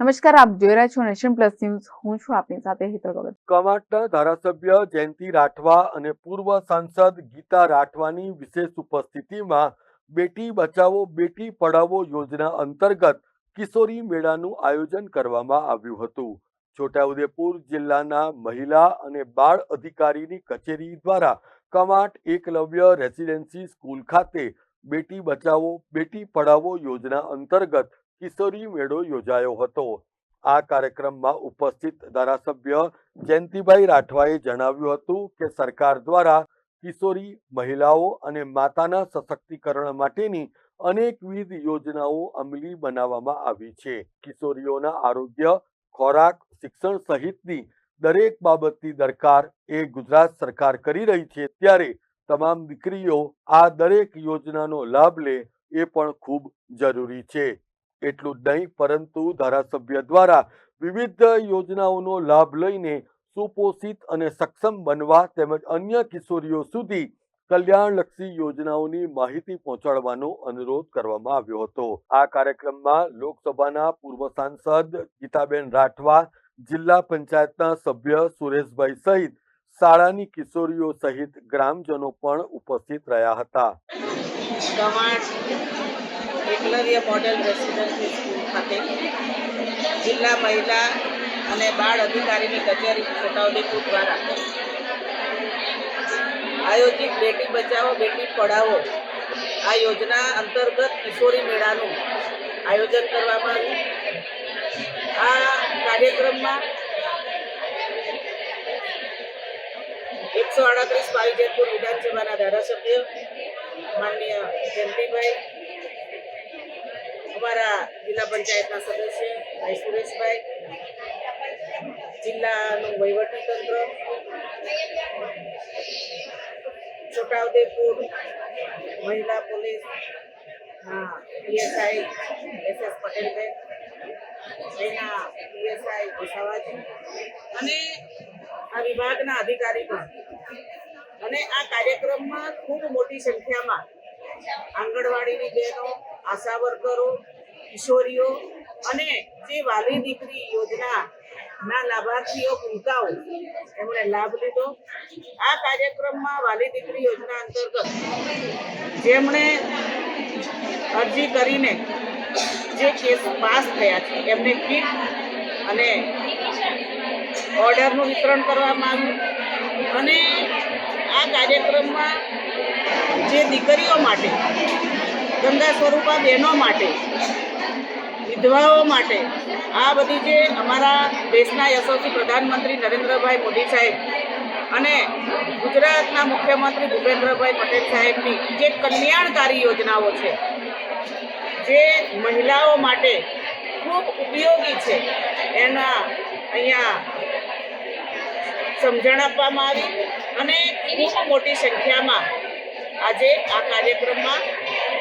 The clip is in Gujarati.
નમસ્કાર, આપ જોઈ રહ્યા છો નેશન પ્લસ ન્યૂઝ. હું છું આપની સાથે હિતલ ભગત કવાંટના ધારાસભ્ય જયંતિ રાઠવા અને પૂર્વ સાંસદ ગીતા રાઠવાની વિશેષ ઉપસ્થિતિમાં બેટી બચાવો, બેટી પઢાવો યોજના અંતર્ગત કિશોરી મેળાનું આયોજન કરવામાં આવ્યું હતું. છોટાઉદેપુર જિલ્લાના મહિલા અને બાળ અધિકારીની કચેરી દ્વારા કમાટ એકલવ્ય રેસિડેન્સી સ્કૂલ ખાતે બેટી બચાવો, બેટી પઢાવો યોજના અંતર્ગત કિશોરી મેળો યોજાયો હતો. આ કાર્યક્રમમાં ઉપસ્થિત ધારાસભ્ય જયંતિભાઈ રાઠવાએ જણાવ્યું હતું કે સરકાર દ્વારા કિશોરી મહિલાઓ અને માતાના સશક્તિકરણ માટેની અનેકવિધ યોજનાઓ અમલી બનાવવામાં આવી છે. કિશોરીઓના આરોગ્ય, ખોરાક, શિક્ષણ સહિતની દરેક બાબતની દરકાર એ ગુજરાત સરકાર કરી રહી છે. ત્યારે તમામ દીકરીઓ આ દરેક યોજનાનો લાભ લે એ પણ ખૂબ જરૂરી છે. એટલું જ નહીં, પરંતુ ધારાસભ્ય દ્વારા વિવિધ યોજનાઓનો લાભ લઈને સુપોષિત અને સક્ષમ બનવા તેમજ અન્ય કિશોરીઓ સુધી કલ્યાણલક્ષી યોજનાઓની માહિતી પહોંચાડવાનો અનુરોધ કરવામાં આવ્યો હતો. આ કાર્યક્રમમાં લોકસભાના પૂર્વ સાંસદ ગીતાબેન રાઠવા, જિલ્લા પંચાયતના સભ્ય સુરેશભાઈ સહિત શાળાની કિશોરીઓ સહિત ગ્રામજનો પણ ઉપસ્થિત રહ્યા હતા. એકલવ્ય મોડેલ રેસિડેન્સી સ્કૂલ ખાતે. જિલ્લા મહિલા અને બાળ અધિકારીની કચેરી છોટાઉદેપુર દ્વારા. આયોજિત બેટી બચાવો, બેટી પઢાવો. આ યોજના અંતર્ગત કિશોરી મેળાનું આયોજન કરવામાં આવ્યું. આ કાર્યક્રમમાં એકસો આડત્રીસ પાવીજેતપુર વિધાનસભાના ધારાસભ્ય માનનીય જયંતિભાઈ અમારા જિલ્લા પંચાયતના સદસ્ય ભાઈ સુરેશભાઈ, જિલ્લાનું વહીવટી તંત્ર છોટાઉદેપુર, મહિલા પોલીસ, હા, પીએસઆઈ, એસ એસ પટેલબેન પીએસઆઈ વસાવાજી અને આ વિભાગના અધિકારીઓ અને આ કાર્યક્રમમાં ખૂબ મોટી સંખ્યામાં આંગણવાડીની બહેનો આશા વર્કરો કિશોરીઓ અને જે વાલી દીકરી યોજના ના લાભાર્થીઓ ભૂલકાઓ એમણે લાભ લીધો. આ કાર્યક્રમમાં વાલી દીકરી યોજના અંતર્ગત જેમણે અરજી કરીને જે કેસ પાસ થયા છે, એમને કીટ અને ઓર્ડરનું વિતરણ કરવામાં આવ્યું. અને આ કાર્યક્રમમાં જે દીકરીઓ માટે ગંગા સ્વરૂપા બહેનો માટે, વિધવાઓ માટે, આ બધી જે અમારા દેશના યશસ્વી પ્રધાનમંત્રી નરેન્દ્રભાઈ મોદી સાહેબ અને ગુજરાતના મુખ્યમંત્રી ભૂપેન્દ્રભાઈ પટેલ સાહેબની જે કલ્યાણકારી યોજનાઓ છે, જે મહિલાઓ માટે ખૂબ ઉપયોગી છે, એના અહીંયા સમજણ આપવામાં આવી અને ખૂબ મોટી સંખ્યામાં આજે આ કાર્યક્રમમાં